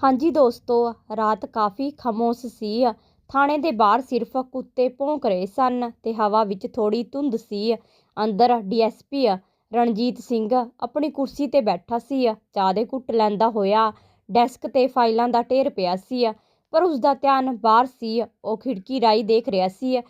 ਹਾਂਜੀ ਦੋਸਤੋ, ਰਾਤ ਕਾਫੀ ਖਾਮੋਸ਼ ਸੀ। ਥਾਣੇ ਦੇ ਬਾਹਰ ਸਿਰਫ ਕੁੱਤੇ ਭੌਂਕ ਰਹੇ ਸਨ ਤੇ ਹਵਾ ਵਿੱਚ ਥੋੜੀ ਧੁੰਦ ਸੀ। ਅੰਦਰ ਡੀਐਸਪੀ ਰਣਜੀਤ ਸਿੰਘ ਆਪਣੀ ਕੁਰਸੀ ਤੇ ਬੈਠਾ ਸੀ। ਚਾਹ ਦੇ ਘੁੱਟ ਲੈਂਦਾ ਹੋਇਆ ਡੈਸਕ ਤੇ ਫਾਈਲਾਂ ਦਾ ਢੇਰ ਪਿਆ ਸੀ, ਪਰ ਉਸ ਦਾ ਧਿਆਨ ਬਾਹਰ ਸੀ। ਉਹ ਖਿੜਕੀ ਰਾਹੀਂ ਦੇਖ ਰਿਹਾ ਸੀ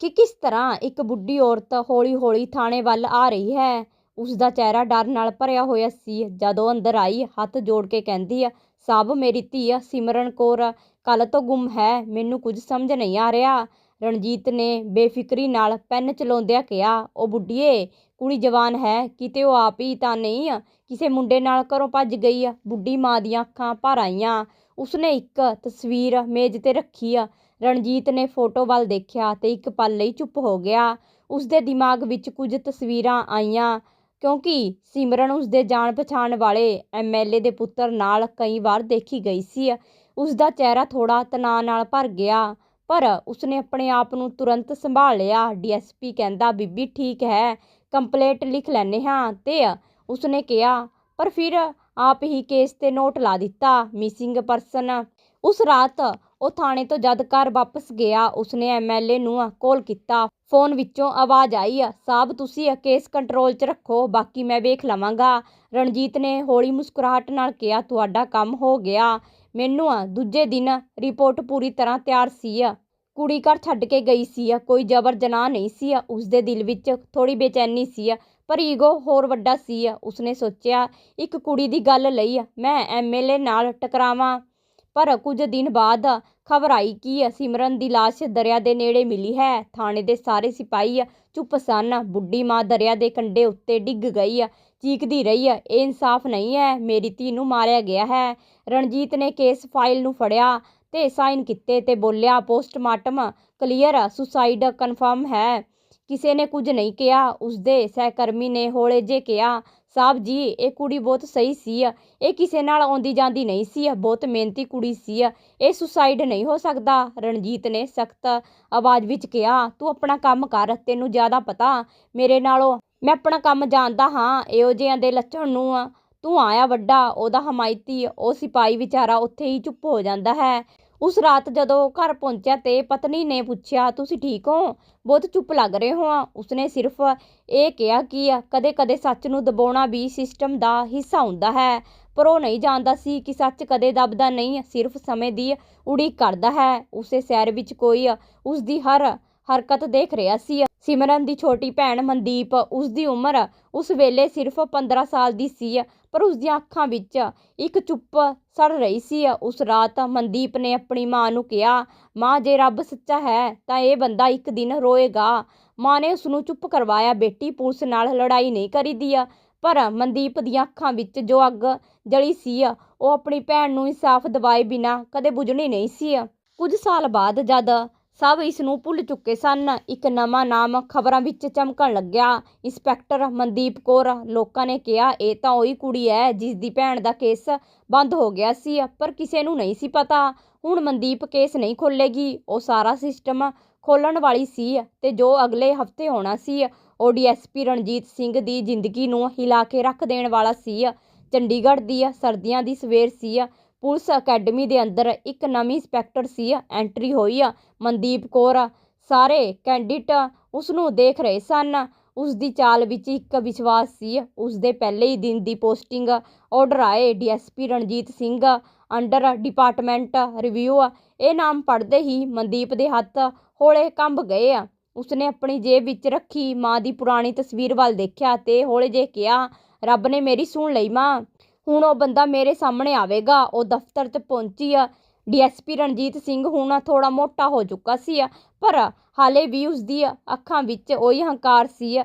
ਕਿ ਕਿਸ ਤਰ੍ਹਾਂ ਇੱਕ ਬੁੱਢੀ ਔਰਤ ਹੌਲੀ-ਹੌਲੀ ਥਾਣੇ ਵੱਲ ਆ ਰਹੀ ਹੈ। ਉਸ ਦਾ ਚਿਹਰਾ ਡਰ ਨਾਲ ਭਰਿਆ ਹੋਇਆ ਸੀ। ਜਦੋਂ ਅੰਦਰ ਆਈ, ਹੱਥ ਜੋੜ ਕੇ ਕਹਿੰਦੀ ਆ ਸਭ ਮੇਰੀ ਧੀ ਆ, ਸਿਮਰਨ ਕੌਰ ਕੱਲ ਤੋਂ ਗੁੰਮ ਹੈ, ਮੈਨੂੰ ਕੁਝ ਸਮਝ ਨਹੀਂ ਆ ਰਿਹਾ। ਰਣਜੀਤ ਨੇ ਬੇਫਿਕਰੀ ਨਾਲ ਪੈਨ ਚਲਾਉਂਦਿਆਂ ਕਿਹਾ, ਉਹ ਬੁੱਢੀਏ, ਕੁੜੀ ਜਵਾਨ ਹੈ, ਕਿਤੇ ਉਹ ਆਪ ਹੀ ਤਾਂ ਨਹੀਂ ਕਿਸੇ ਮੁੰਡੇ ਨਾਲ ਘਰੋਂ ਭੱਜ ਗਈ ਆ, ਬੁੱਢੀ ਮਾਂ ਦੀਆਂ ਅੱਖਾਂ ਭਰ ਆਈਆਂ। ਉਸਨੇ ਇੱਕ ਤਸਵੀਰ ਮੇਜ਼ ਤੇ ਰੱਖੀ ਆ। ਰਣਜੀਤ ਨੇ ਫੋਟੋ ਵੱਲ ਦੇਖਿਆ ਤੇ ਇੱਕ ਪਲ ਲਈ ਚੁੱਪ ਹੋ ਗਿਆ। ਉਸਦੇ ਦਿਮਾਗ ਵਿੱਚ ਕੁਝ ਤਸਵੀਰਾਂ ਆਈਆਂ। ਕਿਉਂਕਿ ਸਿਮਰਨ ਉਸਦੇ ਜਾਣ ਪਛਾਣ ਵਾਲੇ ਐਮਐਲਏ ਦੇ ਪੁੱਤਰ ਨਾਲ ਕਈ ਵਾਰ ਦੇਖੀ ਗਈ ਸੀ। ਉਸਦਾ ਚਿਹਰਾ ਥੋੜਾ ਤਣਾਅ ਨਾਲ ਭਰ ਗਿਆ, ਪਰ ਉਸਨੇ ਆਪਣੇ ਆਪ ਨੂੰ ਤੁਰੰਤ ਸੰਭਾਲ ਲਿਆ ਡੀਐਸਪੀ ਕਹਿੰਦਾ, ਬੀਬੀ, ਠੀਕ ਹੈ, ਕੰਪਲੇਂਟ ਲਿਖ ਲੈਨੇ ਹਾਂ। ਤੇ ਉਸਨੇ ਕਿਹਾ, ਪਰ ਫਿਰ ਆਪ ਹੀ ਕੇਸ ਤੇ ਨੋਟ ਲਾ ਦਿੱਤਾ। Missing person. ਉਸ ਰਾਤ ਉਹ ਥਾਣੇ ਤੋਂ ਜਦ ਘਰ ਵਾਪਸ ਗਿਆ, ਉਸਨੇ ਐਮਐਲਏ ਨੂੰ ਕਾਲ ਕੀਤਾ। ਫੋਨ ਵਿੱਚੋਂ ਆਵਾਜ਼ ਆਈ ਸਾਹਿਬ ਤੁਸੀਂ ਕੇਸ ਕੰਟਰੋਲ 'ਚ ਰੱਖੋ, ਬਾਕੀ ਮੈਂ ਵੇਖ ਲਵਾਂਗਾ। ਰਣਜੀਤ ਨੇ ਹੌਲੀ ਮੁਸਕਰਾਹਟ ਨਾਲ ਕਿਹਾ, ਤੁਹਾਡਾ ਕੰਮ ਹੋ ਗਿਆ। ਮੈਨੂੰ ਆ ਦੂਜੇ ਦਿਨ ਰਿਪੋਰਟ ਪੂਰੀ ਤਰ੍ਹਾਂ ਤਿਆਰ ਸੀ। ਕੁੜੀ ਘਰ ਛੱਡ ਕੇ ਗਈ ਸੀ। ਕੋਈ ਜ਼ਬਰ ਜਨਾਹ ਨਹੀਂ ਸੀ। ਉਸਦੇ ਦਿਲ ਵਿੱਚ ਥੋੜੀ ਬੇਚੈਨੀ ਸੀ। ਪਰ ਈਗੋ ਹੋਰ ਵੱਡਾ ਸੀ। ਉਸਨੇ ਸੋਚਿਆ, ਇੱਕ ਕੁੜੀ ਦੀ ਗੱਲ ਲਈ ਮੈਂ ਐਮਐਲਏ ਨਾਲ ਟਕਰਾਵਾਂ। ਪਰ ਕੁਝ ਦਿਨ ਬਾਅਦ ਖਬਰ ਆਈ ਕਿ ਸਿਮਰਨ ਦੀ ਲਾਸ਼ ਦਰਿਆ ਦੇ ਨੇੜੇ ਮਿਲੀ ਹੈ। ਥਾਣੇ ਦੇ ਸਾਰੇ ਸਿਪਾਹੀ ਚੁੱਪ ਸਨ। ਬੁੱਢੀ ਮਾਂ ਦਰਿਆ ਦੇ ਕੰਢੇ ਉੱਤੇ ਡਿੱਗ ਗਈ। ਚੀਕਦੀ ਰਹੀ, ਇਹ ਇਨਸਾਫ ਨਹੀਂ ਹੈ, ਮੇਰੀ ਧੀ ਨੂੰ ਮਾਰਿਆ ਗਿਆ ਹੈ। ਰਣਜੀਤ ਨੇ ਕੇਸ ਫਾਈਲ ਨੂੰ ਫੜਿਆ ਤੇ ਸਾਈਨ ਕੀਤੇ ਤੇ ਬੋਲਿਆ, ਪੋਸਟਮਾਰਟਮ ਕਲੀਅਰ, ਸੁਸਾਈਡ ਕਨਫਰਮ ਹੈ। ਕਿਸੇ ਨੇ ਕੁਝ ਨਹੀਂ ਕਿਹਾ। ਉਸਦੇ ਸਹਿਕਰਮੀ ਨੇ ਹੌਲੇ ਜੇ ਕਿਹਾ ਸਾਹਿਬ ਜੀ, ਇਹ ਕੁੜੀ ਬਹੁਤ ਸਹੀ ਸੀ ਇਹ ਕਿਸੇ ਨਾਲ ਆਉਂਦੀ ਜਾਂਦੀ ਨਹੀਂ ਸੀ ਬਹੁਤ ਮਿਹਨਤੀ ਕੁੜੀ ਸੀ ਇਹ ਸੁਸਾਈਡ ਨਹੀਂ ਹੋ ਸਕਦਾ। ਰਣਜੀਤ ਨੇ ਸਖਤ ਆਵਾਜ਼ ਵਿੱਚ ਕਿਹਾ, ਤੂੰ ਆਪਣਾ ਕੰਮ ਕਰ, ਤੈਨੂੰ ਜ਼ਿਆਦਾ ਪਤਾ। ਮੇਰੇ ਨਾਲੋਂ ਮੈਂ ਆਪਣਾ ਕੰਮ ਜਾਣਦਾ ਹਾਂ, ਇਹੋ ਜਿਹਿਆਂ ਦੇ ਲੱਛਣ ਨੂੰ ਤੂੰ ਆਇਆ ਵੱਡਾ, ਉਹਦਾ ਹਮਾਇਤੀ, ਉਹ ਸਿਪਾਹੀ ਵਿਚਾਰਾ ਉੱਥੇ ਹੀ ਚੁੱਪ ਹੋ ਜਾਂਦਾ ਹੈ। ਉਸ ਰਾਤ ਜਦੋਂ ਘਰ ਪਹੁੰਚਿਆ ਤੇ ਪਤਨੀ ਨੇ ਪੁੱਛਿਆ, ਤੁਸੀਂ ਠੀਕ ਹੋ? ਬਹੁਤ ਚੁੱਪ ਲੱਗ ਰਹੇ ਹੋ? ਉਸਨੇ ਸਿਰਫ ਇਹ ਕਿਹਾ ਕਿ ਕਦੇ-ਕਦੇ ਸੱਚ ਨੂੰ ਦਬਾਉਣਾ ਵੀ ਸਿਸਟਮ ਦਾ ਹਿੱਸਾ ਹੁੰਦਾ ਹੈ, ਪਰ ਉਹ ਨਹੀਂ ਜਾਣਦਾ ਸੀ ਕਿ ਸੱਚ ਕਦੇ ਦਬਦਾ ਨਹੀਂ, ਸਿਰਫ ਸਮੇਂ ਦੀ ਉਡੀਕ ਕਰਦਾ ਹੈ। ਉਸੇ ਸ਼ਹਿਰ ਵਿੱਚ ਕੋਈ ਉਸ ਦੀ ਹਰ ਹਰਕਤ ਦੇਖ ਰਿਹਾ ਸੀ। ਸਿਮਰਨ ਦੀ ਛੋਟੀ ਭੈਣ ਮਨਦੀਪ ਉਸ ਦੀ ਉਮਰ ਉਸ ਵੇਲੇ ਸਿਰਫ 15 ਸਾਲ ਦੀ ਸੀ, ਪਰ ਉਸ ਦੀਆਂ ਅੱਖਾਂ ਵਿੱਚ ਇੱਕ ਚੁੱਪ ਸੜ ਰਹੀ ਸੀ। ਉਸ ਰਾਤ ਮਨਦੀਪ ਨੇ ਆਪਣੀ ਮਾਂ ਨੂੰ ਕਿਹਾ, ਮਾਂ, ਜੇ ਰੱਬ ਸੱਚਾ ਹੈ, ਤਾਂ ਇਹ ਬੰਦਾ ਇੱਕ ਦਿਨ ਰੋਏਗਾ। ਮਾਂ ਨੇ ਉਸ ਨੂੰ ਚੁੱਪ ਕਰਵਾਇਆ। ਬੇਟੀ ਪੁਲਿਸ ਨਾਲ ਲੜਾਈ ਨਹੀਂ ਕਰੀਦੀ। ਆ ਪਰ ਮਨਦੀਪ ਦੀਆਂ ਅੱਖਾਂ ਵਿੱਚ ਜੋ ਅੱਗ ਜਲੀ ਸੀ, ਉਹ ਆਪਣੀ ਭੈਣ ਨੂੰ ਇਨਸਾਫ ਦਿਵਾਏ ਬਿਨਾ ਕਦੇ ਬੁਝਣੀ ਨਹੀਂ ਸੀ। ਕੁਝ ਸਾਲ ਬਾਅਦ ਜਦ ਸਭ ਇਸ ਨੂੰ ਭੁੱਲ ਚੁੱਕੇ ਸਨ। ਇੱਕ ਨਵਾਂ ਨਾਮ ਖਬਰਾਂ ਵਿੱਚ ਚਮਕਣ ਲੱਗਿਆ। ਇੰਸਪੈਕਟਰ ਮਨਦੀਪ ਕੌਰ, ਲੋਕਾਂ ਨੇ ਕਿਹਾ, ਇਹ ਤਾਂ ਉਹੀ ਕੁੜੀ ਹੈ ਜਿਸ ਦੀ ਭੈਣ ਦਾ ਕੇਸ ਬੰਦ ਹੋ ਗਿਆ ਸੀ, ਪਰ ਕਿਸੇ ਨੂੰ ਨਹੀਂ ਸੀ ਪਤਾ। ਹੁਣ ਮਨਦੀਪ ਕੇਸ ਨਹੀਂ ਖੋਲੇਗੀ ਉਹ ਸਾਰਾ ਸਿਸਟਮ ਖੋਲਣ ਵਾਲੀ ਸੀ ਤੇ ਜੋ ਅਗਲੇ ਹਫ਼ਤੇ ਹੋਣਾ ਸੀ, ਉਹ ਡੀਐਸਪੀ ਰਣਜੀਤ ਸਿੰਘ ਦੀ ਜ਼ਿੰਦਗੀ ਨੂੰ ਹਿਲਾ ਕੇ ਰੱਖ ਦੇਣ ਵਾਲਾ ਸੀ। ਚੰਡੀਗੜ੍ਹ ਦੀ ਸਰਦੀਆਂ ਦੀ ਸਵੇਰ ਸੀ। ਪੁਲਿਸ ਅਕੈਡਮੀ ਦੇ ਅੰਦਰ ਇੱਕ ਨਵੀਂ ਇੰਸਪੈਕਟਰ ਸੀ, ਐਂਟਰੀ ਹੋਈ ਆ, ਮਨਦੀਪ ਕੌਰ। ਸਾਰੇ ਕੈਂਡੀਡੇਟ ਉਸ ਨੂੰ ਦੇਖ ਰਹੇ ਸਨ। ਉਸ ਦੀ ਚਾਲ ਵਿੱਚ ਇੱਕ ਵਿਸ਼ਵਾਸ ਸੀ। ਉਸ ਦੇ ਪਹਿਲੇ ਹੀ ਦਿਨ ਦੀ ਪੋਸਟਿੰਗ ਆਰਡਰ ਆਏ। DSP Ranjit Singh, under department review, ਇਹ ਨਾਮ ਪੜ੍ਹਦੇ ਹੀ ਮਨਦੀਪ ਦੇ ਹੱਥ ਹੌਲੇ ਕੰਬ ਗਏ। ਆ ਉਸਨੇ ਆਪਣੀ ਜੇਬ ਵਿੱਚ ਰੱਖੀ। ਮਾਂ ਦੀ ਪੁਰਾਣੀ ਤਸਵੀਰ ਵੱਲ ਦੇਖਿਆ ਤੇ ਹੌਲੇ ਜੇ ਕਿਹਾ, ਰੱਬ ਨੇ ਮੇਰੀ ਸੁਣ ਲਈ ਮਾਂ। ਹੁਣ ਉਹ ਬੰਦਾ ਮੇਰੇ ਸਾਹਮਣੇ ਆਵੇਗਾ, ਉਹ ਦਫ਼ਤਰ 'ਚ ਪਹੁੰਚੀ ਆ। ਡੀਐਸਪੀ ਰਣਜੀਤ ਸਿੰਘ ਹੁਣ ਥੋੜਾ ਮੋਟਾ ਹੋ ਚੁੱਕਾ ਸੀ ਪਰ ਹਾਲੇ ਵੀ ਉਸ ਦੀ ਅੱਖਾਂ ਵਿੱਚ ਉਹੀ ਹੰਕਾਰ ਸੀ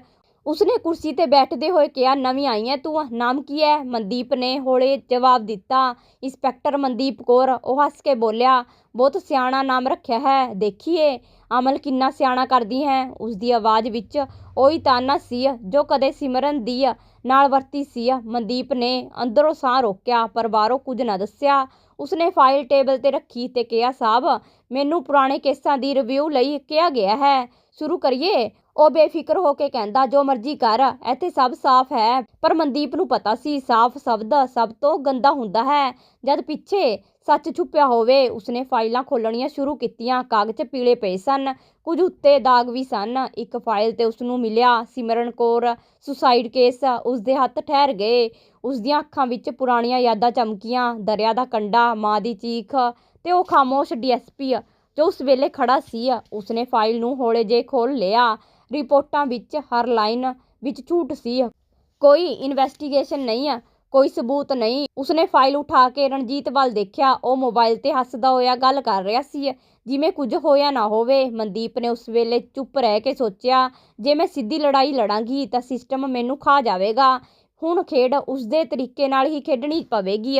ਉਸਨੇ ਕੁਰਸੀ ਤੇ ਬੈਠਦੇ ਹੋਏ ਕਿਹਾ, ਨਵੀਂ ਆਈ ਹੈ ਤੂੰ, ਨਾਮ ਕੀ ਹੈ ਮਨਦੀਪ ਨੇ ਹੌਲੇ ਜਵਾਬ ਦਿੱਤਾ। ਇੰਸਪੈਕਟਰ ਮਨਦੀਪ ਕੌਰ ਉਹ ਹੱਸ ਕੇ ਬੋਲਿਆ, ਬਹੁਤ ਸਿਆਣਾ ਨਾਮ ਰੱਖਿਆ ਹੈ, ਦੇਖੀਏ, ਅਮਲ ਕਿੰਨਾ ਸਿਆਣਾ ਕਰਦੀ ਹੈ। ਉਸ ਦੀ ਆਵਾਜ਼ ਵਿੱਚ ਉਹੀ ਤਾਨਾ ਸੀ, ਜੋ ਕਦੇ ਸਿਮਰਨ ਦੀ ਨਾਲ ਵਰਤੀ ਸੀ। ਮਨਦੀਪ ਨੇ ਅੰਦਰੋਂ ਸਾਹ ਰੋਕਿਆ, ਪਰ ਬਾਹਰੋਂ ਕੁਝ ਨਾ ਦੱਸਿਆ। ਉਸਨੇ ਫਾਈਲ ਟੇਬਲ ਤੇ ਰੱਖੀ ਤੇ ਕਿਹਾ ਸਾਹਿਬ ਮੈਨੂੰ ਪੁਰਾਣੇ ਕੇਸਾਂ ਦੀ ਰਿਵਿਊ ਲਈ ਕਿਹਾ ਗਿਆ ਹੈ। ਸ਼ੁਰੂ ਕਰੀਏ? ਉਹ ਬੇਫਿਕਰ ਹੋ ਕੇ ਕਹਿੰਦਾ, ਜੋ ਮਰਜ਼ੀ ਕਰ, ਇੱਥੇ ਸਭ ਸਾਫ਼ ਹੈ। ਪਰ ਮਨਦੀਪ ਨੂੰ ਪਤਾ ਸੀ, ਸਾਫ਼ ਸ਼ਬਦ ਸਭ ਤੋਂ ਗੰਦਾ ਹੁੰਦਾ ਹੈ। ਜਦ ਪਿੱਛੇ ਸੱਚ ਛੁਪਿਆ ਹੋਵੇ, ਉਸਨੇ ਫਾਈਲਾਂ ਖੋਲਣੀਆਂ ਸ਼ੁਰੂ ਕੀਤੀਆਂ, ਕਾਗਜ਼ ਪੀਲੇ ਪਏ ਸਨ, ਕੁਝ ਉੱਤੇ ਦਾਗ ਵੀ ਸਨ। ਇੱਕ ਫਾਈਲ ਤੇ ਉਸਨੂੰ ਮਿਲਿਆ ਸਿਮਰਨ ਕੌਰ, ਸੁਸਾਈਡ ਕੇਸ, ਉਸਦੇ ਹੱਥ ਠਹਿਰ ਗਏ। ਉਸਦੀਆਂ ਅੱਖਾਂ ਵਿੱਚ ਪੁਰਾਣੀਆਂ ਯਾਦਾਂ ਚਮਕੀਆਂ, ਦਰਿਆ ਦਾ ਕੰਢਾ ਮਾਂ ਦੀ ਚੀਖ ਤੇ ਉਹ ਖਾਮੋਸ਼ ਡੀਐਸਪੀ ਜੋ ਉਸ ਵੇਲੇ ਖੜਾ ਸੀ, ਉਸਨੇ ਫਾਈਲ ਨੂੰ ਹੌਲੇ ਜੇ ਖੋਲ ਲਿਆ। ਰਿਪੋਰਟਾਂ ਵਿੱਚ ਹਰ ਲਾਈਨ ਵਿੱਚ ਝੂਠ ਸੀ। ਕੋਈ ਇਨਵੈਸਟੀਗੇਸ਼ਨ ਨਹੀਂ ਕੋਈ ਸਬੂਤ ਨਹੀਂ। ਉਸਨੇ ਫਾਈਲ ਉਠਾ ਕੇ ਰਣਜੀਤ ਵੱਲ ਦੇਖਿਆ। ਉਹ ਮੋਬਾਈਲ ਤੇ ਹੱਸਦਾ ਹੋਇਆ ਗੱਲ ਕਰ ਰਿਹਾ ਸੀ। ਜਿਵੇਂ ਕੁਝ ਹੋਇਆ ਨਾ ਹੋਵੇ, ਮਨਦੀਪ ਨੇ ਉਸ ਵੇਲੇ ਚੁੱਪ ਰਹਿ ਕੇ ਸੋਚਿਆ, ਜੇ ਮੈਂ ਸਿੱਧੀ ਲੜਾਈ ਲੜਾਂਗੀ ਤਾਂ ਸਿਸਟਮ ਮੈਨੂੰ ਖਾ ਜਾਵੇਗਾ। ਹੁਣ ਖੇਡ ਉਸਦੇ ਤਰੀਕੇ ਨਾਲ ਹੀ ਖੇਡਣੀ ਪਵੇਗੀ।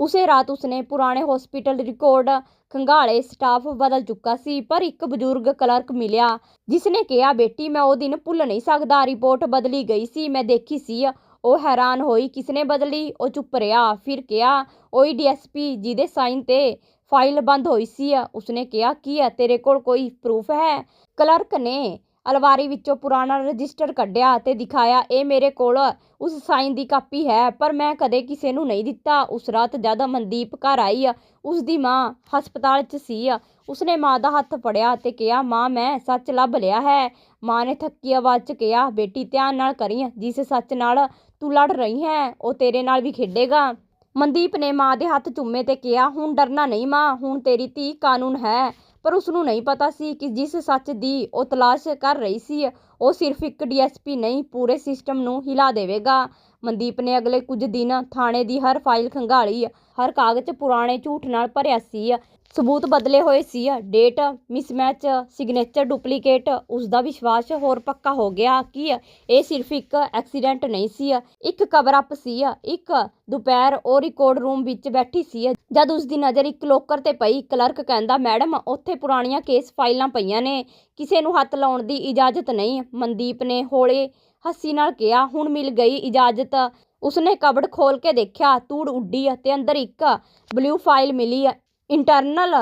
ਉਸੇ ਰਾਤ ਉਸਨੇ ਪੁਰਾਣੇ ਹਸਪੀਟਲ ਰਿਕਾਰਡ ਖੰਗਾਲੇ ਸਟਾਫ ਬਦਲ ਚੁੱਕਾ ਸੀ, ਪਰ ਇੱਕ ਬਜ਼ੁਰਗ ਕਲਰਕ ਮਿਲਿਆ ਜਿਸ ਨੇ ਕਿਹਾ, ਬੇਟੀ, ਮੈਂ ਉਹ ਦਿਨ ਭੁੱਲ ਨਹੀਂ ਸਕਦਾ ਰਿਪੋਰਟ ਬਦਲੀ ਗਈ ਸੀ, ਮੈਂ ਦੇਖੀ ਸੀ, ਉਹ ਹੈਰਾਨ ਹੋਈ, ਕਿਸਨੇ ਬਦਲੀ? ਉਹ ਚੁੱਪ ਰਿਹਾ, ਫਿਰ ਕਿਹਾ ਉਹੀ ਡੀਐਸਪੀ ਜਿਹਦੇ ਸਾਈਨ ਤੇ ਫਾਈਲ ਬੰਦ ਹੋਈ ਸੀ, ਉਸਨੇ ਕਿਹਾ, ਕੀ ਹੈ, ਤੇਰੇ ਕੋਲ ਕੋਈ ਪ੍ਰੂਫ ਹੈ? ਕਲਰਕ ਨੇ ਅਲਵਾਰੀ ਵਿੱਚੋਂ ਪੁਰਾਣਾ ਰਜਿਸਟਰ ਕੱਢਿਆ ਤੇ ਦਿਖਾਇਆ, ਇਹ ਮੇਰੇ ਕੋਲ ਉਸ ਸਾਈਨ ਦੀ ਕਾਪੀ ਹੈ, ਪਰ ਮੈਂ ਕਦੇ ਕਿਸੇ ਨੂੰ ਨਹੀਂ ਦਿੱਤਾ। ਉਸ ਰਾਤ ਜਦ ਮਨਦੀਪ ਘਰ ਆਈ ਉਸ ਦੀ ਮਾਂ ਹਸਪਤਾਲ 'ਚ ਸੀ ਉਸਨੇ ਮਾਂ ਦਾ ਹੱਥ ਫੜਿਆ ਤੇ ਕਿਹਾ, ਮਾਂ, ਮੈਂ ਸੱਚ ਲੱਭ ਲਿਆ ਹੈ। ਮਾਂ ਨੇ ਥੱਕੀ ਆਵਾਜ਼ 'ਚ ਕਿਹਾ, ਬੇਟੀ, ਧਿਆਨ ਨਾਲ ਕਰੀ। ਜਿਸ ਸੱਚ ਨਾਲ ਤੂੰ ਲੜ ਰਹੀ ਹੈ, ਉਹ ਤੇਰੇ ਨਾਲ ਵੀ ਖੇਡੇਗਾ। ਮਨਦੀਪ ਨੇ ਮਾਂ ਦੇ ਹੱਥ ਚੁੰਮੇ ਤੇ ਕਿਹਾ, ਹੁਣ ਡਰਨਾ ਨਹੀਂ ਮਾਂ, ਹੁਣ ਤੇਰੀ ਧੀ ਕਾਨੂੰਨ ਹੈ। ਪਰ ਉਸਨੂੰ ਨਹੀਂ ਪਤਾ ਸੀ ਕਿ ਜਿਸ ਸੱਚ ਦੀ ਉਹ ਤਲਾਸ਼ ਕਰ ਰਹੀ ਸੀ, ਉਹ ਸਿਰਫ ਇੱਕ ਡੀਐਸਪੀ ਨਹੀਂ, ਪੂਰੇ ਸਿਸਟਮ ਨੂੰ ਹਿਲਾ ਦੇਵੇਗਾ। ਮਨਦੀਪ ਨੇ ਅਗਲੇ ਕੁਝ ਦਿਨ ਥਾਣੇ ਦੀ ਹਰ ਫਾਈਲ ਖੰਗਾਲੀ ਹਰ ਕਾਗਜ਼ ਪੁਰਾਣੇ ਝੂਠ ਨਾਲ ਭਰਿਆ ਸੀ ਸਬੂਤ ਬਦਲੇ ਹੋਏ ਸੀ ਡੇਟ ਮਿਸਮੈਚ, ਸਿਗਨੇਚਰ ਡੁਪਲੀਕੇਟ ਉਸ ਦਾ ਵਿਸ਼ਵਾਸ ਹੋਰ ਪੱਕਾ ਹੋ ਗਿਆ ਕਿ ਇਹ ਸਿਰਫ ਇੱਕ ਐਕਸੀਡੈਂਟ ਨਹੀਂ ਸੀ ਇੱਕ ਕਵਰ ਅਪ ਸੀ ਇੱਕ ਦੁਪਹਿਰ ਉਹ ਰਿਕਾਰਡ ਰੂਮ ਵਿੱਚ ਬੈਠੀ ਸੀ ਜਦ ਉਸ ਦੀ ਨਜ਼ਰ ਇੱਕ ਲੋਕਰ ਤੇ ਪਈ, ਕਲਰਕ ਕਹਿੰਦਾ, ਮੈਡਮ, ਉੱਥੇ ਪੁਰਾਣੀਆਂ ਕੇਸ ਫਾਈਲਾਂ ਪਈਆਂ ਨੇ। ਕਿਸੇ ਨੂੰ ਹੱਥ ਲਾਉਣ ਦੀ ਇਜਾਜ਼ਤ ਨਹੀਂ। ਮਨਦੀਪ ਨੇ ਹੌਲੇ ਹੱਸੀ ਨਾਲ ਕਿਹਾ, ਹੁਣ ਮਿਲ ਗਈ ਇਜਾਜ਼ਤ। ਉਸਨੇ ਕਬੜ ਖੋਲ ਕੇ ਦੇਖਿਆ ਤੂੜ ਉੱਡੀ ਅਤੇ ਅੰਦਰ ਇੱਕ ਬਲੂ ਫਾਈਲ ਮਿਲੀ internal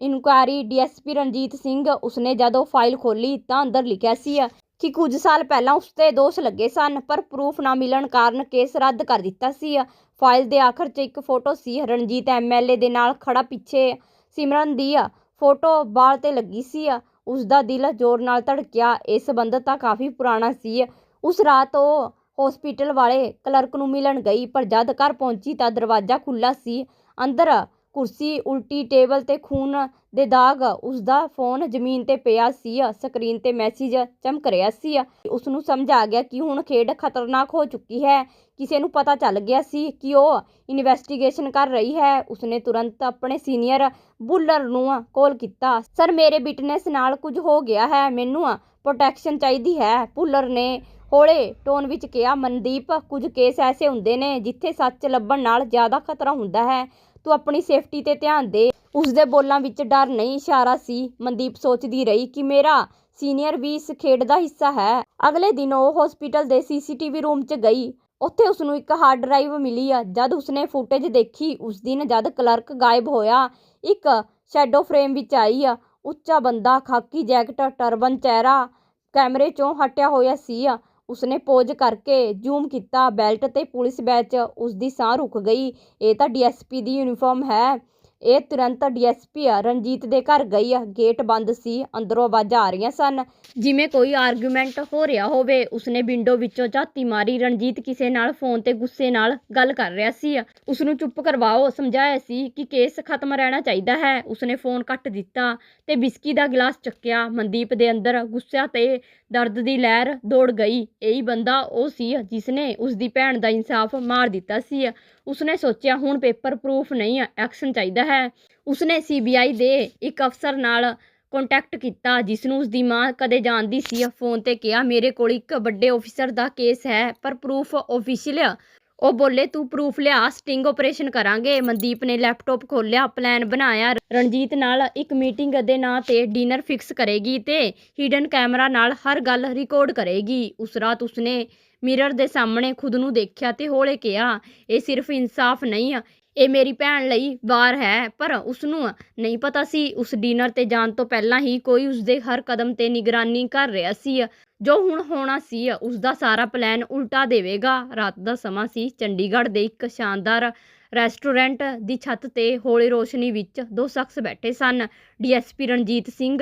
inquiry DSP Ranjit Singh ਉਸਨੇ ਜਦੋਂ ਫਾਈਲ ਖੋਲੀ ਤਾਂ ਅੰਦਰ ਲਿਖਿਆ ਸੀ ਕਿ ਕੁਝ ਸਾਲ ਪਹਿਲਾਂ ਉਸ ਤੇ ਦੋਸ਼ ਲੱਗੇ ਸਨ, ਪਰ ਪ੍ਰੂਫ ਨਾ ਮਿਲਣ ਕਾਰਨ ਕੇਸ ਰੱਦ ਕਰ ਦਿੱਤਾ ਸੀ। ਫਾਈਲ ਦੇ ਆਖਰ 'ਚ ਇੱਕ ਫੋਟੋ ਸੀ, ਰਣਜੀਤ ਐਮਐਲਏ ਦੇ ਨਾਲ ਖੜਾ ਪਿੱਛੇ ਸਿਮਰਨ ਦੀ ਫੋਟੋ ਬਾਲ ਤੇ ਲੱਗੀ ਸੀ। ਉਸ ਦਾ ਦਿਲ ਜ਼ੋਰ ਨਾਲ ਧੜਕਿਆ। ਇਹ ਸਬੰਧ ਤਾਂ ਕਾਫੀ ਪੁਰਾਣਾ ਸੀ। ਉਸ ਰਾਤ ਉਹ ਹਸਪੀਟਲ ਵਾਲੇ ਕਲਰਕ ਨੂੰ ਮਿਲਣ ਗਈ, ਪਰ ਜਦ ਘਰ ਪਹੁੰਚੀ ਤਾਂ ਦਰਵਾਜ਼ਾ ਖੁੱਲ੍ਹਾ ਸੀ। ਅੰਦਰ ਕੁਰਸੀ, ਉਲਟੀ ਟੇਬਲ ਤੇ ਖੂਨ ਦੇ ਦਾਗ, ਉਸਦਾ ਫੋਨ ਜ਼ਮੀਨ ਤੇ ਪਿਆ ਸੀ। ਸਕਰੀਨ ਤੇ ਮੈਸੇਜ ਚਮਕ ਰਿਹਾ ਸੀ। ਉਸ ਨੂੰ ਸਮਝ ਆ ਗਿਆ ਕਿ ਹੁਣ ਖੇਡ ਖਤਰਨਾਕ ਹੋ ਚੁੱਕੀ ਹੈ। ਕਿਸੇ ਨੂੰ ਪਤਾ ਚੱਲ ਗਿਆ ਸੀ ਕਿ ਉਹ ਇਨਵੈਸਟੀਗੇਸ਼ਨ ਕਰ ਰਹੀ ਹੈ। ਉਸਨੇ ਤੁਰੰਤ ਆਪਣੇ ਸੀਨੀਅਰ ਬੁੱਲਰ ਨੂੰ ਕਾਲ ਕੀਤਾ ਸਰ ਮੇਰੇ ਬਿਟਨੈਸ ਨਾਲ ਕੁਝ ਹੋ ਗਿਆ ਹੈ। ਮੈਨੂੰ ਪ੍ਰੋਟੈਕਸ਼ਨ ਚਾਹੀਦੀ ਹੈ। ਬੁੱਲਰ ਨੇ ਹੌਲੇ ਟੋਨ ਵਿੱਚ ਕਿਹਾ, ਮਨਦੀਪ, ਕੁਝ ਕੇਸ ਐਸੇ ਹੁੰਦੇ ਨੇ ਜਿੱਥੇ ਸੱਚ ਲੱਭਣ ਨਾਲ ਜ਼ਿਆਦਾ ਖਤਰਾ ਹੁੰਦਾ ਹੈ। ਤੂੰ ਆਪਣੀ ਸੇਫਟੀ ਤੇ ਧਿਆਨ ਦੇ। ਉਸਦੇ ਬੋਲਾਂ ਵਿੱਚ ਡਰ ਨਹੀਂ, ਇਸ਼ਾਰਾ ਸੀ। ਮਨਦੀਪ ਸੋਚਦੀ ਰਹੀ ਕਿ ਮੇਰਾ ਸੀਨੀਅਰ ਵੀ ਇਸ ਖੇਡ ਦਾ ਹਿੱਸਾ ਹੈ। ਅਗਲੇ ਦਿਨ ਉਹ ਹਸਪੀਟਲ ਦੇ ਸੀਸੀਟੀਵੀ ਰੂਮ 'ਚ ਗਈ। ਉੱਥੇ ਉਸਨੂੰ ਇੱਕ ਹਾਰਡ ਡਰਾਈਵ ਮਿਲੀ ਆ। ਜਦ ਉਸਨੇ ਫੁਟੇਜ ਦੇਖੀ, ਉਸ ਦਿਨ ਜਦ ਕਲਰਕ ਗਾਇਬ ਹੋਇਆ, ਇੱਕ ਸ਼ੈਡੋ ਫਰੇਮ ਵਿੱਚ ਆਈ ਆ। ਉੱਚਾ ਬੰਦਾ, ਖਾਕੀ ਜੈਕਟ ਟਰਬਨ ਚਿਹਰਾ ਕੈਮਰੇ 'ਚੋਂ ਹਟਿਆ ਹੋਇਆ ਸੀ ਉਸਨੇ ਪੋਜ ਕਰਕੇ ਜ਼ੂਮ ਕੀਤਾ, ਬੈਲਟ ਤੇ ਪੁਲਿਸ ਬੈਚ ਉਸ ਦੀ ਸਾਹ ਰੁਕ ਗਈ। ਇਹ ਤਾਂ ਡੀਐਸਪੀ ਦੀ ਯੂਨੀਫਾਰਮ ਹੈ। ਇਹ ਤੁਰੰਤ ਡੀਐਸਪੀ ਰਣਜੀਤ ਦੇ ਘਰ ਗਈ ਗੇਟ ਬੰਦ ਸੀ, ਅੰਦਰੋਂ ਆਵਾਜ਼ਾਂ ਆ ਰਹੀਆਂ ਸਨ। ਜਿਵੇਂ ਕੋਈ ਆਰਗੂਮੈਂਟ ਹੋ ਰਿਹਾ ਹੋਵੇ, ਉਸਨੇ ਵਿੰਡੋ ਵਿੱਚੋਂ ਝਾਤੀ ਮਾਰੀ, ਰਣਜੀਤ ਕਿਸੇ ਨਾਲ ਫੋਨ ਤੇ ਗੁੱਸੇ ਨਾਲ ਗੱਲ ਕਰ ਰਿਹਾ ਸੀ। ਉਸ ਨੂੰ ਚੁੱਪ ਕਰਵਾਓ, ਸਮਝਾਇਆ ਸੀ ਕਿ ਕੇਸ ਖਤਮ ਰਹਿਣਾ ਚਾਹੀਦਾ ਹੈ। ਉਸਨੇ ਫੋਨ ਕੱਟ ਦਿੱਤਾ ਤੇ ਬਿਸਕੀ ਦਾ ਗਲਾਸ ਚੱਕਿਆ। ਮਨਦੀਪ ਦੇ ਅੰਦਰ ਗੁੱਸਾ ਤੇ ਦਰਦ ਦੀ ਲਹਿਰ ਦੌੜ ਗਈ। ਇਹੀ ਬੰਦਾ ਉਹ ਸੀ ਜਿਸਨੇ ਉਸ ਦੀ ਭੈਣ ਦਾ ਇਨਸਾਫ ਮਾਰ ਦਿੱਤਾ ਸੀ। ਉਸਨੇ ਸੋਚਿਆ, ਹੁਣ ਪੇਪਰ ਪ੍ਰੂਫ ਨਹੀਂ ਐਕਸ਼ਨ ਚਾਹੀਦਾ ਹੈ। ਉਸਨੇ ਸੀਬੀਆਈ ਦੇ ਇੱਕ ਅਫਸਰ ਨਾਲ ਕੰਟੈਕਟ ਕੀਤਾ ਜਿਸ ਨੂੰ ਉਸ ਮਾਂ ਕਦੇ ਜਾਣਦੀ ਸੀ। ਫੋਨ ਤੇ ਕਿਹਾ, ਮੇਰੇ ਕੋਲ ਇੱਕ ਵੱਡੇ ਆਫੀਸਰ ਦਾ ਕੇਸ ਹੈ, ਪਰ ਪ੍ਰੂਫ ਆਫੀਸ਼ੀਅਲ ਉਹ ਬੋਲੇ, ਤੂੰ ਪ੍ਰੂਫ ਲਿਆ ਸਟਿੰਗ ਆਪਰੇਸ਼ਨ ਕਰਾਂਗੇ। ਮਨਦੀਪ ਨੇ ਲੈਪਟਾਪ ਖੋਲਿਆ ਪਲਾਨ ਬਣਾਇਆ। ਰਣਜੀਤ ਨਾਲ ਇੱਕ ਮੀਟਿੰਗ ਦੇ ਨਾਂ ਤੇ ਡਿਨਰ ਫਿਕਸ ਕਰੇਗੀ ਤੇ ਹਿਡਨ ਕੈਮਰਾ ਨਾਲ ਹਰ ਗੱਲ ਰਿਕਾਰਡ ਕਰੇਗੀ। ਉਸ ਰਾਤ ਉਸਨੇ ਮਿਰਰ ਦੇ ਸਾਹਮਣੇ ਖੁਦ ਨੂੰ ਦੇਖਿਆ ਤੇ ਹੌਲੇ ਕਿਹਾ, ਇਹ ਸਿਰਫ ਇਨਸਾਫ ਨਹੀਂ ਇਹ ਮੇਰੀ ਭੈਣ ਲਈ ਵਾਰ ਹੈ। ਪਰ ਉਸ ਨੂੰ ਨਹੀਂ ਪਤਾ ਸੀ, ਉਸ ਡਿਨਰ ਤੇ ਜਾਣ ਤੋਂ ਪਹਿਲਾਂ ਹੀ ਕੋਈ ਉਸਦੇ ਹਰ ਕਦਮ ਤੇ ਨਿਗਰਾਨੀ ਕਰ ਰਿਹਾ ਸੀ। ਜੋ ਹੁਣ ਹੋਣਾ ਸੀ ਉਸ ਦਾ ਸਾਰਾ ਪਲਾਨ ਉਲਟਾ ਦੇਵੇਗਾ। ਰਾਤ ਦਾ ਸਮਾਂ ਸੀ, ਚੰਡੀਗੜ੍ਹ ਦੇ ਇੱਕ ਸ਼ਾਨਦਾਰ ਰੈਸਟੋਰੈਂਟ ਦੀ ਛੱਤ ਤੇ ਹੌਲੀ ਰੋਸ਼ਨੀ ਵਿੱਚ ਦੋ ਸ਼ਖਸ ਬੈਠੇ ਸਨ। ਡੀਐਸਪੀ ਰਣਜੀਤ ਸਿੰਘ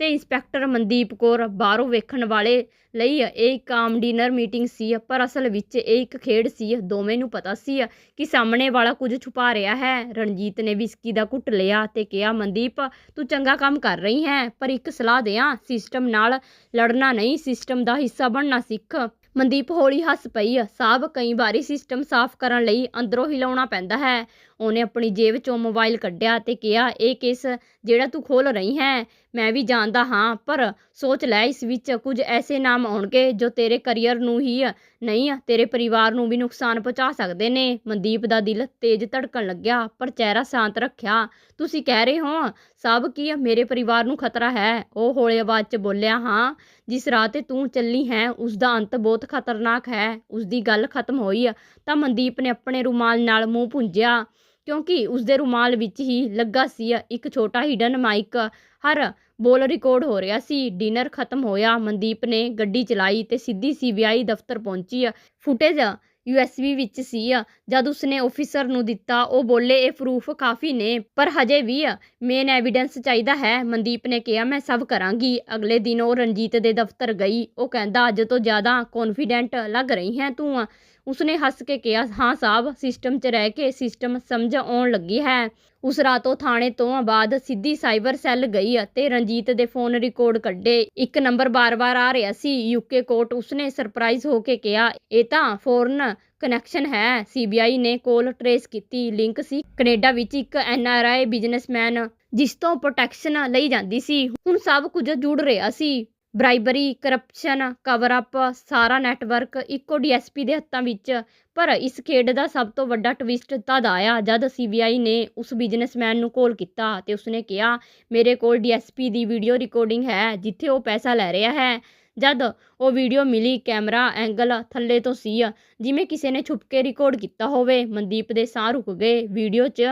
ਤੇ ਇੰਸਪੈਕਟਰ ਮਨਦੀਪ ਕੌਰ ਬਾਹਰੋਂ ਵੇਖਣ ਵਾਲੇ ਲਈ ਇਹ ਇੱਕ ਆਮ ਡਿਨਰ ਮੀਟਿੰਗ ਸੀ, ਪਰ ਅਸਲ ਵਿੱਚ ਇਹ ਇੱਕ ਖੇਡ ਸੀ। ਦੋਵੇਂ ਨੂੰ ਪਤਾ ਸੀ ਕਿ ਸਾਹਮਣੇ ਵਾਲਾ ਕੁਝ ਛੁਪਾ ਰਿਹਾ ਹੈ। ਰਣਜੀਤ ਨੇ ਵਿਸਕੀ ਦਾ ਘੁੱਟ ਲਿਆ ਤੇ ਕਿਹਾ, ਮਨਦੀਪ, ਤੂੰ ਚੰਗਾ ਕੰਮ ਕਰ ਰਹੀ ਹੈ, ਪਰ ਇੱਕ ਸਲਾਹ ਦਿਆਂ, ਸਿਸਟਮ ਨਾਲ ਲੜਨਾ ਨਹੀਂ, ਸਿਸਟਮ ਦਾ ਹਿੱਸਾ ਬਣਨਾ ਸਿੱਖ। ਮਨਦੀਪ ਹੌਲੀ ਹੱਸ ਪਈ ਸਾਹਬ ਕਈ ਵਾਰੀ ਸਿਸਟਮ ਸਾਫ਼ ਕਰਨ ਲਈ ਅੰਦਰੋਂ ਹਿਲਾਉਣਾ ਪੈਂਦਾ ਹੈ। ਉਹਨੇ ਆਪਣੀ ਜੇਬ ਚੋਂ ਮੋਬਾਈਲ ਕੱਢਿਆ ਅਤੇ ਕਿਹਾ, ਇਹ ਕੇਸ ਜਿਹੜਾ ਤੂੰ ਖੋਲ ਰਹੀ ਹੈ, ਮੈਂ ਵੀ ਜਾਣਦਾ ਹਾਂ, ਪਰ ਸੋਚ ਲੈ ਇਸ ਵਿੱਚ ਕੁਝ ਐਸੇ ਨਾਮ ਆਉਣਗੇ ਜੋ ਤੇਰੇ ਕਰੀਅਰ ਨੂੰ ਹੀ ਨਹੀਂ, ਤੇਰੇ ਪਰਿਵਾਰ ਨੂੰ ਵੀ ਨੁਕਸਾਨ ਪਹੁੰਚਾ ਸਕਦੇ ਨੇ। ਮਨਦੀਪ ਦਾ ਦਿਲ ਤੇਜ਼ ਧੜਕਣ ਲੱਗਿਆ, ਪਰ ਚਿਹਰਾ ਸ਼ਾਂਤ ਰੱਖਿਆ। ਤੁਸੀਂ ਕਹਿ ਰਹੇ ਹੋ, ਸਭ ਕੀ ਮੇਰੇ ਪਰਿਵਾਰ ਨੂੰ ਖਤਰਾ ਹੈ? ਉਹ ਹੌਲੀ ਆਵਾਜ਼ 'ਚ ਬੋਲਿਆ, ਹਾਂ, ਜਿਸ ਰਾਹ ਤੇ ਤੂੰ ਚੱਲੀ ਹੈ, ਉਸ ਦਾ ਅੰਤ ਬਹੁਤ ਖਤਰਨਾਕ ਹੈ। ਉਸ ਦੀ ਗੱਲ ਖਤਮ ਹੋਈ ਤਾਂ ਮਨਦੀਪ ਨੇ ਆਪਣੇ ਰੁਮਾਲ ਨਾਲ ਮੂੰਹ ਪੁੰਝਿਆ ਕਿਉਂਕਿ ਉਸਦੇ ਰੁਮਾਲ ਵਿੱਚ ਹੀ ਲੱਗਾ ਸੀ ਇੱਕ ਛੋਟਾ ਹਿਡਨ ਮਾਈਕ ਹਰ ਬੋਲ ਰਿਕਾਰਡ ਹੋ ਰਿਹਾ ਸੀ। ਡਿਨਰ ਖਤਮ ਹੋਇਆ। ਮਨਦੀਪ ਨੇ ਗੱਡੀ ਚਲਾਈ ਤੇ ਸਿੱਧੀ ਸੀਬੀਆਈ ਦਫ਼ਤਰ ਪਹੁੰਚੀ। ਫੁਟੇਜ ਯੂਐਸਬੀ ਵਿੱਚ ਸੀ। ਜਦ ਉਸਨੇ ਆਫੀਸਰ ਨੂੰ ਦਿੱਤਾ, ਉਹ ਬੋਲੇ, ਇਹ ਪ੍ਰੂਫ ਕਾਫੀ ਨੇ, ਪਰ ਹਜੇ ਵੀ ਮੇਨ ਐਵੀਡੈਂਸ ਚਾਹੀਦਾ ਹੈ। ਮਨਦੀਪ ਨੇ ਕਿਹਾ, ਮੈਂ ਸਭ ਕਰਾਂਗੀ। ਅਗਲੇ ਦਿਨ ਉਹ ਰਣਜੀਤ ਦੇ ਦਫ਼ਤਰ ਗਈ। ਉਹ ਕਹਿੰਦਾ, ਅੱਜ ਤੋਂ ਜ਼ਿਆਦਾ ਕੌਨਫੀਡੈਂਟ ਲੱਗ ਰਹੀ ਹੈ ਤੂੰ। ਉਸਨੇ ਹੱਸ ਕੇ ਕਿਹਾ, ਹਾਂ ਸਾਹਿਬ ਸਿਸਟਮ 'ਚ ਰਹਿ ਕੇ ਸਿਸਟਮ ਸਮਝ ਆਉਣ ਲੱਗੀ ਹੈ। ਉਸ ਰਾਤ ਥਾਣੇ ਤੋਂ ਬਾਅਦ ਸਿੱਧੀ ਸਾਈਬਰ ਸੈੱਲ ਗਈ ਅਤੇ ਰਣਜੀਤ ਦੇ ਫੋਨ ਰਿਕਾਰਡ ਕੱਢੇ। ਇੱਕ ਨੰਬਰ ਬਾਰ-ਬਾਰ ਆ ਰਿਹਾ ਸੀ। ਯੂਕੇ ਕੋਰਟ ਉਸਨੇ ਸਰਪ੍ਰਾਈਜ਼ ਹੋ ਕੇ ਕਿਹਾ, ਇਹ ਤਾਂ ਫੋਰਨ ਕਨੈਕਸ਼ਨ ਹੈ। ਸੀਬੀਆਈ ਨੇ ਕੋਲ ਟਰੇਸ ਕੀਤੀ। ਲਿੰਕ ਸੀ ਕੈਨੇਡਾ ਵਿੱਚ ਇੱਕ ਐਨਆਰਆਈ ਬਿਜ਼ਨਸਮੈਨ ਜਿਸ ਤੋਂ ਪ੍ਰੋਟੈਕਸ਼ਨ ਲਈ ਜਾਂਦੀ ਸੀ। ਹੁਣ ਸਭ ਕੁਝ ਜੁੜ ਰਿਹਾ ਸੀ। ਬਰਾਈਬਰੀ, ਕਰਪਸ਼ਨ ਕਵਰ ਅਪ ਸਾਰਾ ਨੈਟਵਰਕ ਇੱਕੋ ਡੀਐਸਪੀ ਦੇ ਹੱਥਾਂ ਵਿੱਚ। ਪਰ ਇਸ ਖੇਡ ਦਾ ਸਭ ਤੋਂ ਵੱਡਾ ਟਵਿਸਟ ਤਦ ਆਇਆ ਜਦ ਸੀਬੀਆਈ ਨੇ ਉਸ ਬਿਜ਼ਨਸਮੈਨ ਨੂੰ ਕਾਲ ਕੀਤਾ ਤੇ ਉਸਨੇ ਕਿਹਾ, ਮੇਰੇ ਕੋਲ ਡੀਐਸਪੀ ਦੀ ਵੀਡੀਓ ਰਿਕਾਰਡਿੰਗ ਹੈ, ਜਿੱਥੇ ਉਹ ਪੈਸਾ ਲੈ ਰਿਹਾ ਹੈ। ਜਦ ਉਹ ਵੀਡੀਓ ਮਿਲੀ ਕੈਮਰਾ ਐਂਗਲ ਥੱਲੇ ਤੋਂ ਸੀ, ਜਿਵੇਂ ਕਿਸੇ ਨੇ ਛੁਪ ਕੇ ਰਿਕਾਰਡ ਕੀਤਾ ਹੋਵੇ, ਮਨਦੀਪ ਦੇ ਸਾਹ ਰੁਕ ਗਏ। ਵੀਡੀਓ 'ਚ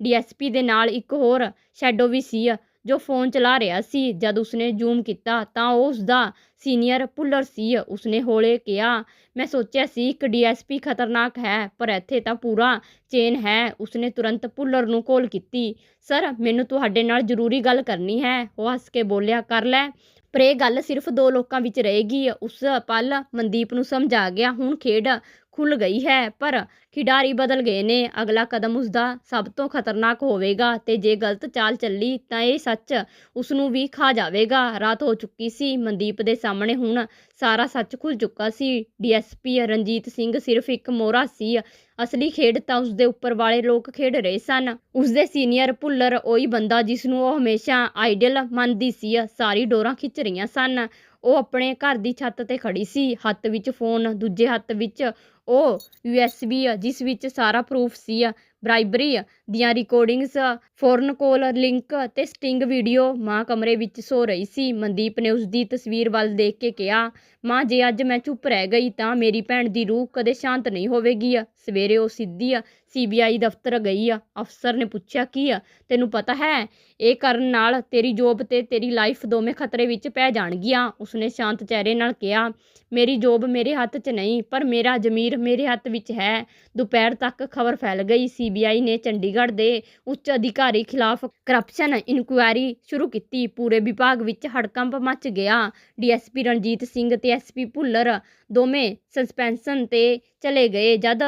ਡੀਐਸਪੀ ਦੇ ਨਾਲ ਇੱਕ ਹੋਰ ਸ਼ੈਡੋ ਵੀ ਸੀ। ਜੋ ਫੋਨ ਚਲਾ ਰਿਹਾ ਸੀ, ਜਦ ਉਸਨੇ ਜ਼ੂਮ ਕੀਤਾ ਤਾਂ ਉਹ ਉਸਦਾ ਸੀਨੀਅਰ ਪੁੱਲਰ ਸੀ। ਉਸਨੇ ਹੌਲੇ ਕਿਹਾ, ਮੈਂ ਸੋਚਿਆ ਸੀ ਇੱਕ ਡੀਐਸਪੀ ਖਤਰਨਾਕ ਹੈ, ਪਰ ਇੱਥੇ ਤਾਂ ਪੂਰਾ ਚੇਨ ਹੈ। ਉਸਨੇ ਤੁਰੰਤ ਪੁੱਲਰ ਨੂੰ ਕਾਲ ਕੀਤੀ, ਸਰ, ਮੈਨੂੰ ਤੁਹਾਡੇ ਨਾਲ ਜ਼ਰੂਰੀ ਗੱਲ ਕਰਨੀ ਹੈ। ਉਹ ਹੱਸ ਕੇ ਬੋਲਿਆ, ਕਰ ਲੈ। ਪਰ ਇਹ ਗੱਲ ਸਿਰਫ ਦੋ ਲੋਕਾਂ ਵਿੱਚ ਰਹੇਗੀ। ਉਸ ਪਲ ਮਨਦੀਪ ਨੂੰ ਸਮਝ ਆ ਗਿਆ, ਹੁਣ ਖੇਡ ਖੁੱਲ ਗਈ ਹੈ, ਪਰ ਖਿਡਾਰੀ ਬਦਲ ਗਏ ਨੇ। ਅਗਲਾ ਕਦਮ ਉਸਦਾ ਸਭ ਤੋਂ ਖਤਰਨਾਕ ਹੋਵੇਗਾ ਤੇ ਜੇ ਗਲਤ ਚਾਲ ਚੱਲੀ ਤਾਂ ਇਹ ਸੱਚ ਉਸ ਨੂੰ ਵੀ ਖਾ ਜਾਵੇਗਾ। ਰਾਤ ਹੋ ਚੁੱਕੀ ਸੀ, ਮਨਦੀਪ ਦੇ ਸਾਹਮਣੇ ਹੁਣ ਸਾਰਾ ਸੱਚ ਖੁੱਲ ਚੁੱਕਾ ਸੀ। ਡੀਐਸਪੀ ਰਣਜੀਤ ਸਿੰਘ ਸਿਰਫ ਇੱਕ ਮੋਹਰਾ ਸੀ। ਅਸਲੀ ਖੇਡ ਤਾਂ ਉਸਦੇ ਉੱਪਰ ਵਾਲੇ ਲੋਕ ਖੇਡ ਰਹੇ ਸਨ। ਉਸਦੇ ਸੀਨੀਅਰ ਭੁੱਲਰ ਉਹੀ ਬੰਦਾ ਜਿਸ ਨੂੰ ਉਹ ਹਮੇਸ਼ਾ ਆਈਡਲ ਮੰਨਦੀ ਸੀ। ਸਾਰੀ ਡੋਰਾਂ ਖਿੱਚ ਰਹੀਆਂ ਸਨ। ਉਹ ਆਪਣੇ ਘਰ ਦੀ ਛੱਤ ਤੇ ਖੜੀ ਸੀ। ਹੱਥ ਵਿੱਚ ਫੋਨ, ਦੂਜੇ ਹੱਥ ਵਿੱਚ ਉਹ ਯੂਐਸਬੀ ਜਿਸ ਵਿੱਚ ਸਾਰਾ ਪ੍ਰੂਫ ਸੀ ਬਰਾਈਬਰੀ ਦੀਆਂ ਰਿਕਾਰਡਿੰਗਸ ਫੋਰਨ ਕੋਲ ਲਿੰਕ ਅਤੇ ਸਟਿੰਗ ਵੀਡੀਓ ਮਾਂ ਕਮਰੇ ਵਿੱਚ ਸੋ ਰਹੀ ਸੀ। ਮਨਦੀਪ ਨੇ ਉਸ ਦੀ ਤਸਵੀਰ ਵੱਲ ਦੇਖ ਕੇ ਕਿਹਾ, ਮਾਂ, ਜੇ ਅੱਜ ਮੈਂ ਚੁੱਪ ਰਹਿ ਗਈ ਤਾਂ ਮੇਰੀ ਭੈਣ ਦੀ ਰੂਹ ਕਦੇ ਸ਼ਾਂਤ ਨਹੀਂ ਹੋਵੇਗੀ ਸਵੇਰੇ ਉਹ ਸਿੱਧੀ ਆ ਸੀਬੀਆਈ ਦਫ਼ਤਰ ਗਈ ਆ। ਅਫਸਰ ਨੇ ਪੁੱਛਿਆ, ਕੀ ਆ? ਤੈਨੂੰ ਪਤਾ ਹੈ, ਇਹ ਕਰਨ ਨਾਲ ਤੇਰੀ ਜੋਬ ਤੇ ਤੇਰੀ ਲਾਈਫ ਦੋਵੇਂ ਖਤਰੇ ਵਿੱਚ ਪੈ ਜਾਣਗੀਆਂ। ਉਸਨੇ ਸ਼ਾਂਤ ਚਿਹਰੇ ਨਾਲ ਕਿਹਾ, ਮੇਰੀ ਜੋਬ ਮੇਰੇ ਹੱਥ 'ਚ ਨਹੀਂ, ਪਰ ਮੇਰਾ ਜ਼ਮੀਰ ਮੇਰੇ ਹੱਥ ਵਿੱਚ ਹੈ। ਦੁਪਹਿਰ ਤੱਕ ਖਬਰ ਫੈਲ ਗਈ। ਸੀਬੀਆਈ ਨੇ ਚੰਡੀਗੜ੍ਹ ਦੇ ਉੱਚ ਅਧਿਕਾਰੀ ਖਿਲਾਫ ਕਰਪਸ਼ਨ ਇਨਕੁਆਇਰੀ ਸ਼ੁਰੂ ਕੀਤੀ। ਪੂਰੇ ਵਿਭਾਗ ਵਿੱਚ ਹੜਕੰਪ ਮਚ ਗਿਆ। ਡੀਐਸਪੀ ਰਣਜੀਤ ਸਿੰਘ ਤੇ ਐਸਪੀ ਭੁੱਲਰ ਦੋਵੇਂ ਸਸਪੈਂਸ਼ਨ ਤੇ ਚਲੇ ਗਏ। ਜਦ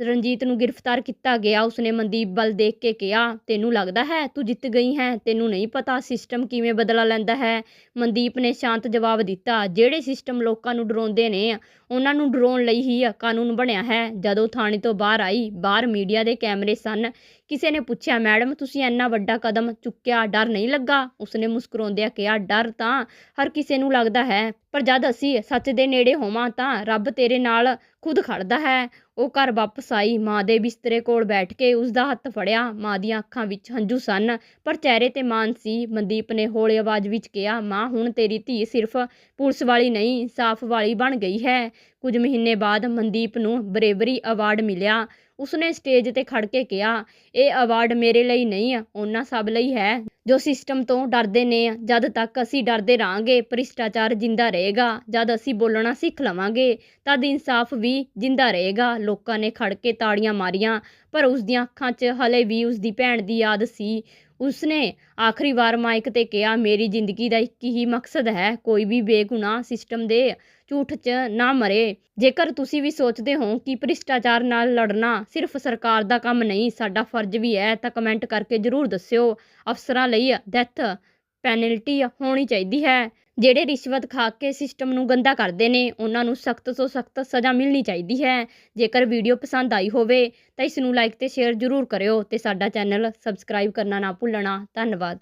ਰਣਜੀਤ ਨੂੰ ਗ੍ਰਿਫਤਾਰ ਕੀਤਾ ਗਿਆ, ਉਸਨੇ ਮਨਦੀਪ ਵੱਲ ਦੇਖ ਕੇ ਕਿਹਾ, ਤੈਨੂੰ ਲੱਗਦਾ ਹੈ ਤੂੰ ਜਿੱਤ ਗਈ ਹੈ? ਤੈਨੂੰ ਨਹੀਂ ਪਤਾ ਸਿਸਟਮ ਕਿਵੇਂ ਬਦਲਾ ਲੈਂਦਾ ਹੈ? ਮਨਦੀਪ ਨੇ ਸ਼ਾਂਤ ਜਵਾਬ ਦਿੱਤਾ, ਜਿਹੜੇ ਸਿਸਟਮ ਲੋਕਾਂ ਨੂੰ ਡਰਾਉਂਦੇ ਨੇ ਉਹਨਾਂ ਨੂੰ ਡਰਾਉਣ ਲਈ ਹੀ ਕਾਨੂੰਨ ਬਣਿਆ ਹੈ। ਜਦੋਂ ਥਾਣੇ ਤੋਂ ਬਾਹਰ ਆਈ, ਬਾਹਰ ਮੀਡੀਆ ਦੇ ਕੈਮਰੇ ਸਨ। ਕਿਸੇ ਨੇ ਪੁੱਛਿਆ, ਮੈਡਮ, ਤੁਸੀਂ ਇੰਨਾ ਵੱਡਾ ਕਦਮ ਚੁੱਕਿਆ, ਡਰ ਨਹੀਂ ਲੱਗਾ? ਉਸਨੇ ਮੁਸਕਰਾਉਂਦਿਆਂ ਕਿਹਾ, ਡਰ ਤਾਂ ਹਰ ਕਿਸੇ ਨੂੰ ਲੱਗਦਾ ਹੈ, ਪਰ ਜਦ ਅਸੀਂ ਸੱਚ ਦੇ ਨੇੜੇ ਹੋਵਾਂ ਤਾਂ ਰੱਬ ਤੇਰੇ ਨਾਲ ਖੁਦ ਖੜਦਾ ਹੈ। ਉਹ ਘਰ ਵਾਪਸ ਆਈ। ਮਾਂ ਦੇ ਬਿਸਤਰੇ ਕੋਲ ਬੈਠ ਕੇ ਉਸ ਦਾ ਹੱਥ ਫੜਿਆ। ਮਾਂ ਦੀਆਂ ਅੱਖਾਂ ਵਿੱਚ ਹੰਝੂ ਸਨ, ਪਰ ਚਿਹਰੇ ਤੇ ਮਾਨ ਸੀ। ਮਨਦੀਪ ਨੇ ਹੌਲੀ ਆਵਾਜ਼ ਵਿੱਚ ਕਿਹਾ, ਮਾਂ, ਹੁਣ ਤੇਰੀ ਧੀ ਸਿਰਫ ਪੁਲਿਸ ਵਾਲੀ ਨਹੀਂ, ਸਾਫ਼ ਵਾਲੀ ਬਣ ਗਈ ਹੈ। ਕੁਝ ਮਹੀਨੇ ਬਾਅਦ ਮਨਦੀਪ ਨੂੰ ਬਰੇਵਰੀ ਅਵਾਰਡ ਮਿਲਿਆ। ਉਸਨੇ ਸਟੇਜ ਤੇ ਖੜ ਕੇ ਕਿਹਾ, ਇਹ ਅਵਾਰਡ ਮੇਰੇ ਲਈ ਨਹੀਂ ਆ, ਉਹਨਾਂ ਸਭ ਲਈ ਹੈ। ਜੋ ਸਿਸਟਮ ਤੋਂ ਡਰਦੇ ਨੇ, ਜਦ ਤੱਕ ਅਸੀਂ ਡਰਦੇ ਰਹਾਂਗੇ, ਭ੍ਰਿਸ਼ਟਾਚਾਰ ਜਿੰਦਾ ਰਹੇਗਾ। ਜਦ ਅਸੀਂ ਬੋਲਣਾ ਸਿੱਖ ਲਵਾਂਗੇ, ਤਦ ਇਨਸਾਫ ਵੀ ਜਿੰਦਾ ਰਹੇਗਾ। ਲੋਕਾਂ ਨੇ ਖੜ ਕੇ ਤਾੜੀਆਂ ਮਾਰੀਆਂ, ਪਰ ਉਸ ਦੀਆਂ ਅੱਖਾਂ 'ਚ ਹਲੇ ਵੀ ਉਸ ਦੀ ਭੈਣ ਦੀ ਯਾਦ ਸੀ। ਉਸਨੇ ਆਖਰੀ ਵਾਰ ਮਾਈਕ ਤੇ ਕਿਹਾ, ਮੇਰੀ ਜ਼ਿੰਦਗੀ ਦਾ ਇੱਕ ਹੀ ਮਕਸਦ ਹੈ, ਕੋਈ ਵੀ ਬੇਗੁਨਾਹ ਸਿਸਟਮ ਦੇ ਝੂਠ 'ਚ ਨਾ ਮਰੇ। ਜੇਕਰ ਤੁਸੀਂ ਵੀ ਸੋਚਦੇ ਹੋ ਕਿ ਭ੍ਰਿਸ਼ਟਾਚਾਰ ਨਾਲ ਲੜਨਾ ਸਿਰਫ ਸਰਕਾਰ ਦਾ ਕੰਮ ਨਹੀਂ, ਸਾਡਾ ਫਰਜ਼ ਵੀ ਹੈ, ਤਾਂ ਕਮੈਂਟ ਕਰਕੇ ਜ਼ਰੂਰ ਦੱਸਿਓ। ਅਫਸਰਾਂ ਲਈ ਡੈਥ ਪੈਨਲਟੀ ਹੋਣੀ ਚਾਹੀਦੀ ਹੈ। ਜਿਹੜੇ ਰਿਸ਼ਵਤ ਖਾ ਕੇ ਸਿਸਟਮ ਨੂੰ ਗੰਦਾ ਕਰਦੇ ਨੇ, ਉਹਨਾਂ ਨੂੰ ਸਖਤ ਤੋਂ ਸਖਤ ਸਜ਼ਾ ਮਿਲਣੀ ਚਾਹੀਦੀ ਹੈ। ਜੇਕਰ ਵੀਡੀਓ ਪਸੰਦ ਆਈ ਹੋਵੇ, ਤਾਂ ਇਸ ਨੂੰ ਲਾਈਕ ਤੇ ਸ਼ੇਅਰ ਜ਼ਰੂਰ ਕਰਿਓ ਤੇ ਸਾਡਾ ਚੈਨਲ ਸਬਸਕ੍ਰਾਈਬ ਕਰਨਾ ਨਾ ਭੁੱਲਣਾ। ਧੰਨਵਾਦ।